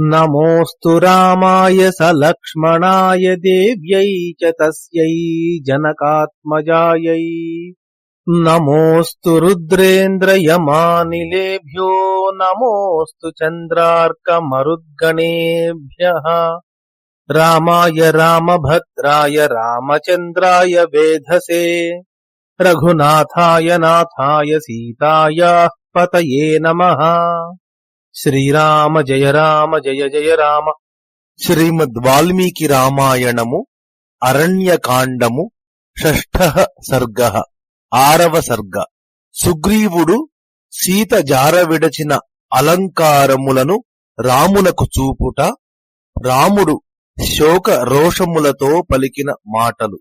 नमोस्तु राय स लक्ष्मणा दिव्य जनकात्मजा नमोस्तु रुद्रेन्द्र जनकात्मजायै। नमोऽस्तु रुद्रेन्द्रयमानिलेभ्यो, नमोऽस्तु राय राम भद्रा रामचंद्रा वेधसे। रघुनाथाय नाथाय सीताय पतये नमः। శ్రీరామ జయ రామ జయ జయ రామ. శ్రీమద్ వాల్మీకి రామాయణము అరణ్యకాండము షష్ఠ సర్గ ఆరవ సర్గ. సుగ్రీవుడు సీత జారవిడచిన అలంకారములను రామునకు చూపుట రాముడు శోక రోషములతో పలికిన మాటలు.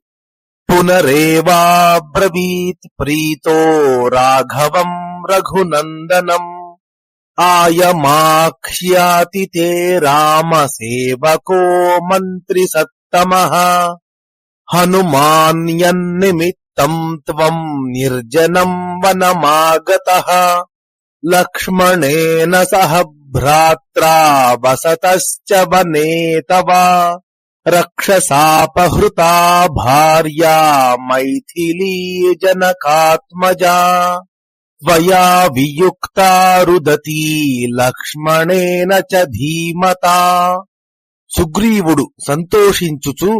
పునరేవాబ్రవీత్ ప్రీతో రాఘవం రఘునందనం. ఆయమాఖ్యాతి తే రామ సేవకో మంత్రి సత్తమ హనుమాన్యన్నిమిత్తం త్వం నిర్జనం వనమాగత లక్ష్మణేన సహ భ్రాత్రా వసతశ్చ వనే తవ రక్షసాపహృతా భార్యా మైథిలీ జనకాత్మజా त्वया वियुक्ता रुदती లక్ష్మణేన చ ధీమతా సుగ్రీవుడు సంతోషించుచు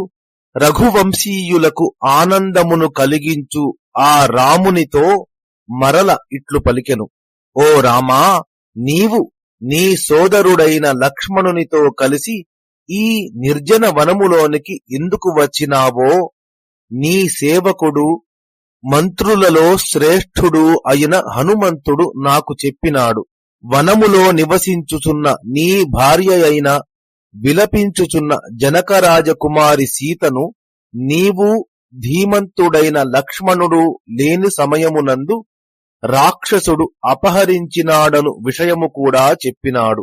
రఘువంశీయులకు ఆనందమును కలిగించు ఆ రామునితో మరల ఇట్లు పలికెను ఓ రామా నీవు నీ సోదరుడైన లక్ష్మణునితో కలిసి ఈ నిర్జన వనములోనికి ఎందుకు వచ్చినావో నీ సేవకుడు మంత్రులలో శ్రేష్ఠుడు అయిన హనుమంతుడు నాకు చెప్పినాడు వనములో నివసించుచున్న నీ భార్య అయిన విలపించుచున్న జనకరాజకుమారి సీతను నీవు ధీమంతుడైన లక్ష్మణుడు లేని సమయమునందు రాక్షసుడు అపహరించినాడను విషయము కూడా చెప్పినాడు.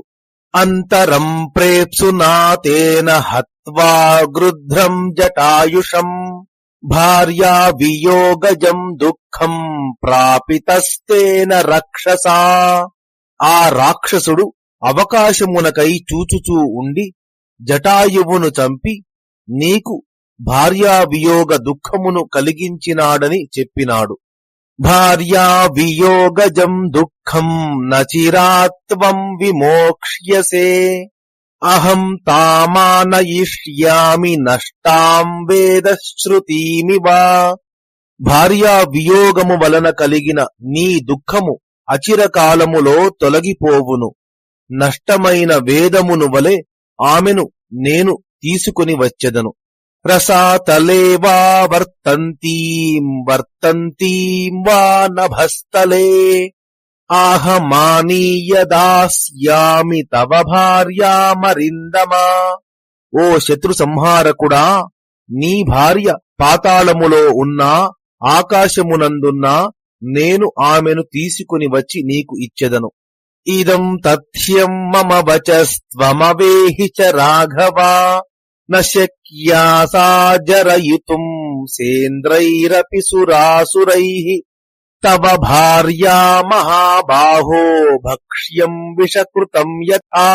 అంతరం ప్రేప్సునాతేన హత్వా గృధ్రం జటాయుషం. భార్యా వియోగజం దుఃఖం ప్రాపితస్తేన రక్షసా. ఆ రాక్షసుడు అవకాశమునకై చూచుచూ ఉండి జటాయువును చంపి నీకు భార్యా వియోగ దుఃఖమును కలిగించినాడని చెప్పినాడు. భార్యా వియోగజం దుఃఖం నచిరాత్వం విమోక్ష్యసే. అహం తామానయిష్యామి నష్టాం వేదశ్రుతీమివ భార్యా వియోగము వలన కలిగిన నీ దుఃఖము అచిరకాలములో తొలగిపోవును. నష్టమైన వేదమును వలె ఆమెను నేను తీసుకుని వచ్చెదను. రసాతలేవా వర్తంతీం వర్తంతీం వా నభస్తలే నభస్థలే ఆహమానీయదాస్యామి తవ భార్యామరిందమా ఓ శత్రు సంహారకుడా నీ భార్య పాతాళములో ఉన్నా ఆకాశమునందున్నా నేను ఆమెను తీసుకుని వచ్చి నీకు ఇచ్చెదను. ఇదం తథ్యం మమ వచస్త్వమవేహి చ రాఘవా నక్యా సాజరయుతుం సేంద్రైరపి సురాసురై. తవ భార్యా మహాబాహో భక్ష్యం విషకృతం యథా.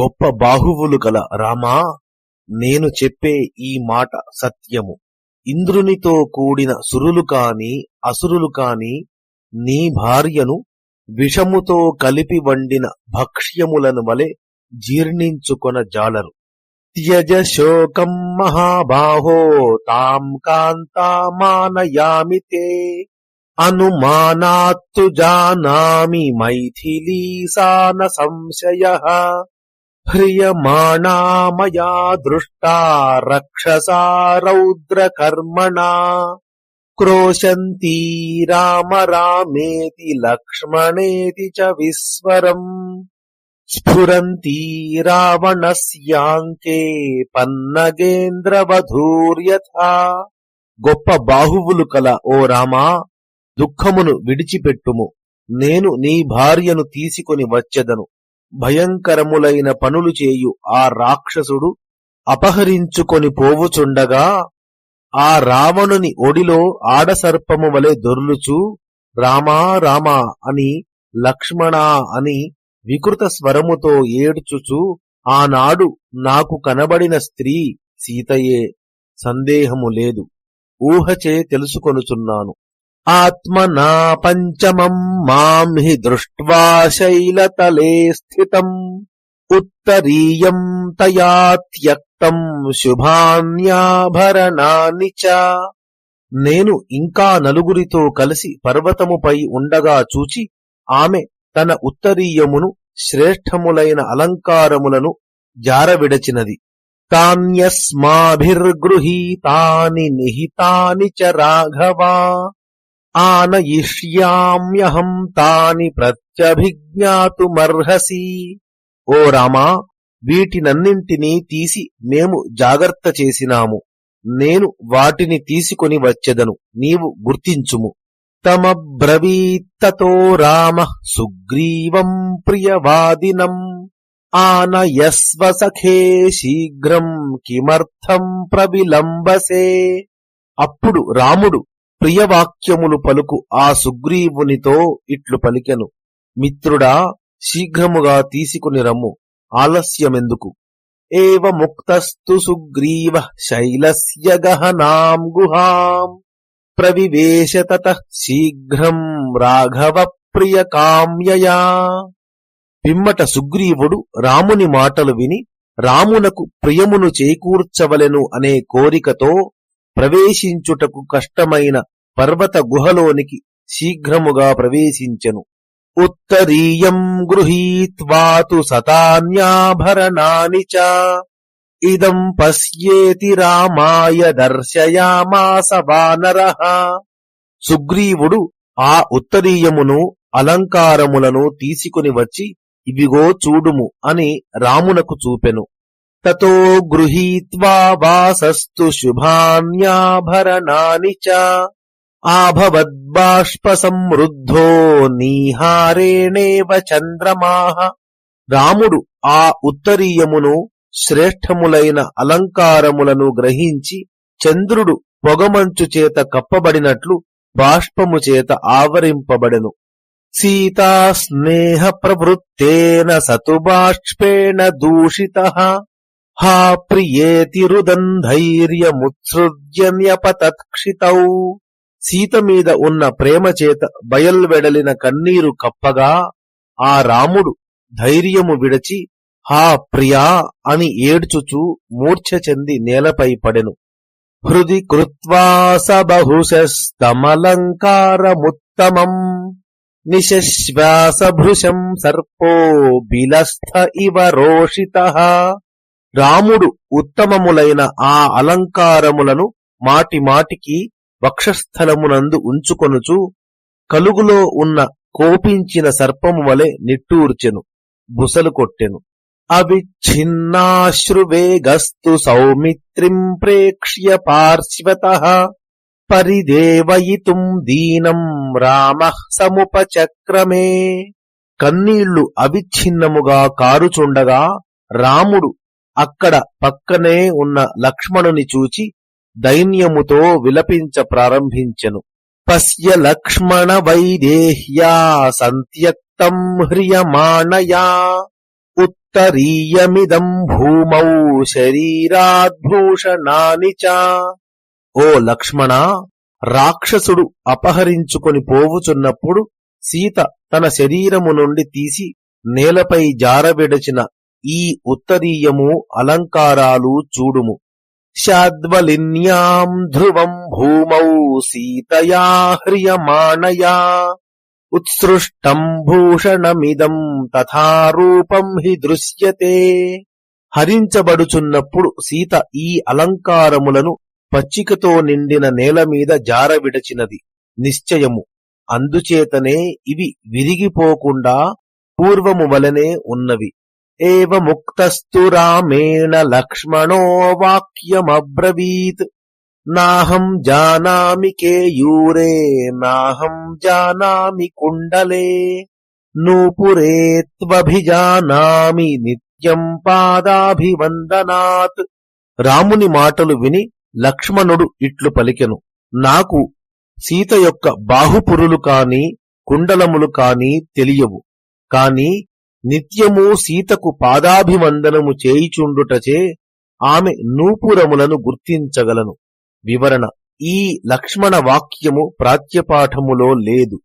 గొప్ప బాహువులు గల రామా నేను చెప్పే ఈ మాట సత్యము. ఇంద్రునితో కూడిన సురులు కాని అసురులు కాని నీ భార్యను విషముతో కలిపి వండిన భక్ష్యములను వలె జీర్ణించుకొన జాలరు. త్యజ శోకం మహాబాహో తాం కాంతామానయామితే అనుమానాత్తు జానామి మైథిలీ సాన సంశయ. హ్రియమాణా మయా దృష్టా రక్షసా రౌద్రకర్మణా. క్రోశంతీ రామ రామేతి లక్ష్మణేతి చ విస్వరం స్ఫురంతీ రావణస్యాంకే పన్నగేంద్రవధూర్యథ. గొప్ప బాహువులు కల ఓ రామా! దుఃఖమును విడిచిపెట్టుము. నేను నీ భార్యను తీసుకొని వచ్చెదను. భయంకరములైన పనులు చేయు ఆ రాక్షసుడు అపహరించుకొని పోవుచుండగా ఆ రావణుని ఒడిలో ఆడసర్పము వలె దొర్లుచూ రామా రామా అని లక్ష్మణా అని వికృత స్వరముతో ఏడ్చుచు ఆనాడు నాకు కనబడిన స్త్రీ సీతయే సందేహము లేదు. ఊహచే తెలుసుకొనుచున్నాను. ఆత్మనా పంచమం మాం హి దృష్ట్వా శైలతలే స్థితం. ఉత్తరీయం తయా త్యక్తం శుభాన్యాభరణాని చ. నేను ఇంకా నలుగురితో కలిసి పర్వతముపై ఉండగా చూచి ఆమె తన ఉత్తరీయమును శ్రేష్టములైన అలంకారములను జారవిడచినది. తాన్యస్మాభిర్గృహీతాని నిహితాని చ రాఘవా. ఆనయిష్యామ్యహం తాని ప్రత్యభిజ్ఞాతుమర్హసి. ఓ రామా వీటినన్నింటినీ తీసి మేము జాగ్రత్త చేసినాము. నేను వాటిని తీసుకొని వచ్చెదను నీవు గుర్తించుము. తమబ్రవీత్తతో రామ సుగ్రీవం ప్రియవాదినం. ఆనయస్వ సఖే శీఘ్రం కిమర్థం ప్రవిలంబసే. అప్పుడు రాముడు ప్రియవాక్యములు పలుకు ఆ సుగ్రీవునితో ఇట్లు పలికెను. మిత్రుడా శీఘ్రముగా తీసుకుని రమ్ము. ఆలస్యమెందుకు? ఏవ ముక్తస్తు సుగ్రీవ శైలస్య గహనాం గుహాం. ప్రవివేశతత శీఘ్రం రాఘవ ప్రియ కామ్యయా పిమ్మట సుగ్రీవుడు రాముని మాటలు విని రామునకు ప్రియమును చేకూర్చవలెను అనే కోరికతో ప్రవేశించుటకు కష్టమైన పర్వత గుహలోనికి శీఘ్రముగా ప్రవేశించెను. ఉత్తరీయం గృహీత్వాతు సతాన్యాభరణాని చ. ఇదం పశ్యేతి రామాయ దర్శయామాస వానర. సుగ్రీవుడు ఆ ఉత్తరీయమును అలంకారములను తీసుకుని వచ్చి ఇవిగో చూడుము అని రామునకు చూపెను. తతో గృహీత్వా వాసస్తు శుభాన్యాభరణాని చ. ఆభవద్బాష్పసంరుద్ధో నీహారేణేవ చంద్రమాహ రాముడు ఆ ఉత్తరీయమును శ్రేష్టములైన అలంకారములను గ్రహించి చంద్రుడు పొగమంచు చేత కప్పబడినట్లు బాష్పము చేత ఆవరింపబడెను. సీతా స్నేహ ప్రవృత్తేన సతు బాష్పేణ దూషిత. హా ప్రియేతి రుదన్ ధైర్యముత్సృజ్యన్యపతత్క్షితౌ సీత మీద ఉన్న ప్రేమ చేత బయల్వెడలిన కన్నీరు కప్పగా ఆ రాముడు ధైర్యము విడచి హా ప్రియా అని ఏడ్చుచూ మూర్ఛ చెంది నేలపై పడెను. హృది కృత్వాస బహుశస్తమలంకారముత్తమం నిశ్వాసభృశం సర్పో బిలస్థ ఇవ రోషిత. రాముడు ఉత్తమములైన ఆ అలంకారములను మాటి మాటికి వక్షస్థలమునందు ఉంచుకొనుచు కలుగులో ఉన్న కోపించిన సర్పము వలె నిట్టూర్చెను బుసలు కొట్టెను. అవిచ్ఛిన్నాశ్రువేగస్తు సౌమిత్రిం ప్రేక్ష్య పార్శ్వత పరిదేవయితుం దీనం రామ సముపచక్రమే. కన్నీళ్ళు అవిచ్ఛిన్నముగా కారుచుండగా రాముడు అక్కడ పక్కనే ఉన్న లక్ష్మణుని చూచి దైన్యముతో విలపించ ప్రారంభించెను. పశ్య లక్ష్మణ వైదేహ్యా సంత్యక్తం హ్రియమాణయా ఉత్తరీయమిదం భూమౌ శరీరాద్భూషణాని చ. ఓ లక్ష్మణ రాక్షసుడు అపహరించుకొని పోవుచున్నప్పుడు సీత తన శరీరము నుండి తీసి నేలపై జారవిడచిన ఈ ఉత్తరీయము అలంకారాలు చూడుము. శాద్వలిన్యాం ధ్రువం భూమౌ సీతయా హ్రియమాణయా. ఉత్సృష్టం భూషణమిదం తథారూపం హి దృశ్యతే. హరించబడుచున్నప్పుడు సీత ఈ అలంకారములను పచ్చికతో నిండిన నేల మీద జారవిడచినది. నిశ్చయము. అందుచేతనే ఇవి విరిగిపోకుండా పూర్వము వలనే ఉన్నవి. ఏవ ముక్తస్తు రామేణ లక్ష్మణో వాక్యమబ్రవీత్ నాహం జానామి కేయూరే నాహం జానామి కుండలే నూపురే త్వభిజానామి నిత్యం పాదాభివందనాత్ రాముని మాటలు విని లక్ష్మణుడు ఇట్లు పలికెను. నాకు సీత యొక్క బాహుపురులు కాని కుండలములు కాని తెలియవు. కాని నిత్యము సీతకు పాదాభివందనము చేయిచుండుటచే ఆమె నూపురములను గుర్తించగలను. వివరణ ఈ లక్ష్మణ వాక్యము ప్రాచ్యపాఠములో లేదు.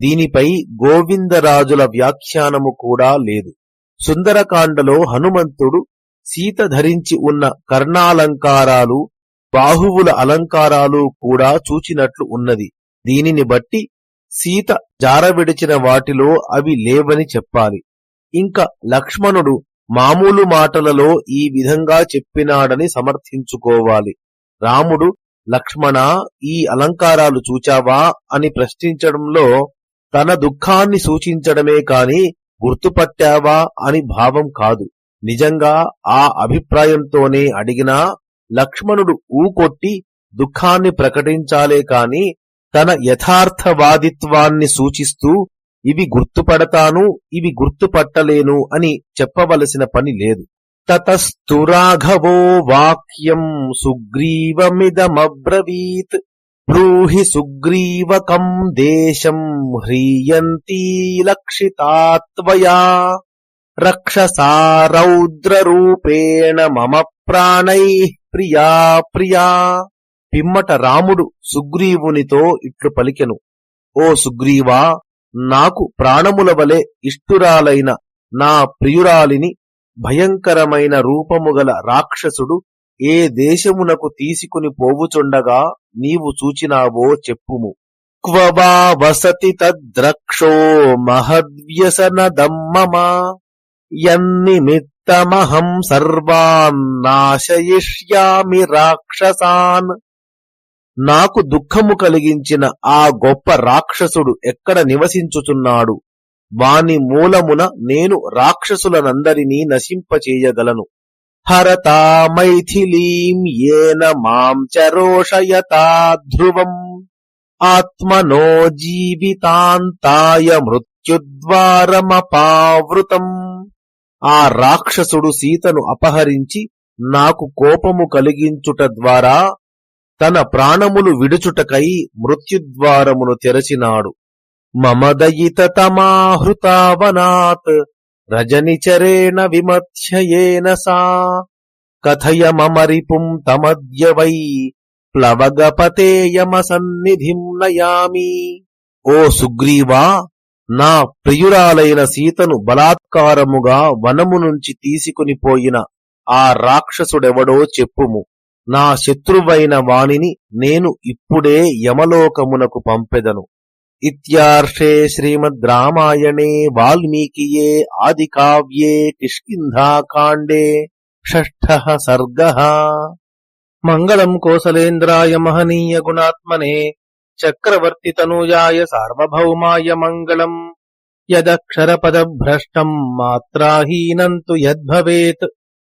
దీనిపై గోవిందరాజుల వ్యాఖ్యానము కూడా లేదు. సుందరకాండలో హనుమంతుడు సీత ధరించి ఉన్న కర్ణాలంకారాలు బాహువుల అలంకారాలు కూడా చూచినట్లు ఉన్నది. దీనిని బట్టి సీత జారవిడిచిన వాటిలో అవి లేవని చెప్పాలి. ఇంకా లక్ష్మణుడు మామూలు మాటలలో ఈ విధంగా చెప్పినాడని సమర్థించుకోవాలి. రాముడు లక్ష్మణ ఈ అలంకారాలు చూచావా అని ప్రశ్నించడంలో తన దుఃఖాన్ని సూచించడమే కాని గుర్తుపట్టావా అని భావం కాదు. నిజంగా ఆ అభిప్రాయంతోనే అడిగినా లక్ష్మణుడు ఊకొట్టి దుఃఖాన్ని ప్రకటించాలే కాని తన యథార్థవాదిత్వాన్ని సూచిస్తూ ఇవి గుర్తుపడతాను ఇవి గుర్తుపట్టలేను అని చెప్పవలసిన పని లేదు. తతస్తు రాఘవో వాక్యం సుగ్రీవమిదమబ్రవీత్. బ్రూహి సుగ్రీవకం దేశం హ్రీయంతీ లక్షితాత్వయా. రక్షసా రౌద్రరూపేణ మమ ప్రాణై ప్రియా ప్రియా. పిమ్మట రాముడు సుగ్రీవునితో ఇట్లు పలికెను. ఓ సుగ్రీవా నాకు ప్రాణముల వలె ఇష్టురాలైన నా ప్రియురాలిని భయంకరమైన రూపముగల రాక్షసుడు ఏ దేశమునకు తీసుకుని పోవుచుండగా నీవు చూచినావో చెప్పుము. క్వబా వసతి తద్రక్షో మహద్వ్యసనదమ్మమా యన్నిమిత్తమహం సర్వాన్ నాశయిష్యామి రాక్షసాన్ నాకు దుఃఖము కలిగించిన ఆ గొప్ప రాక్షసుడు ఎక్కడ నివసించుచున్నాడు? వాని మూలమున నేను రాక్షసులనందరినీ నశింపచేయగలను. హరతామైథిలీం ఏన మాం చరోషయతా ధ్రువం. ఆత్మనో జీవితాంతాయ మృత్యుద్వారమపావృతం. ఆ రాక్షసుడు సీతను అపహరించి నాకు కోపము కలిగించుట ద్వారా తన ప్రాణములు విడుచుటకై మృత్యుద్వారమును తెరచినాడు. మమదయిత తమాహృతావనాత్ రజనిచరేణ విమధ్యయేన సా. కథయ మమరిపుం తమద్య వై ప్లవగపతేయమసన్నిధిం నయామి. ఓ సుగ్రీవా నా ప్రియురాలైన సీతను బలాత్కారముగా వనము నుంచి తీసుకుని పోయిన ఆ రాక్షసుడెవడో చెప్పుము. నా శత్రువైన వాణిని నేను ఇప్పుడే యమలోకమునకు పంపెదను. ఇత్యార్షే శ్రీమద్ రామాయణే వాల్మీకియే ఆది కావ్యే కిష్కింధాకాండే షష్ఠ సర్గ. మంగళం కోసలేంద్రాయ మహనీయ గుణాత్మనే చక్రవర్తి తనూజాయ సార్వభౌమాయ మంగళం. యదక్షరపదభ్రష్టం మాత్రాహీనం తు యద్భవేత్.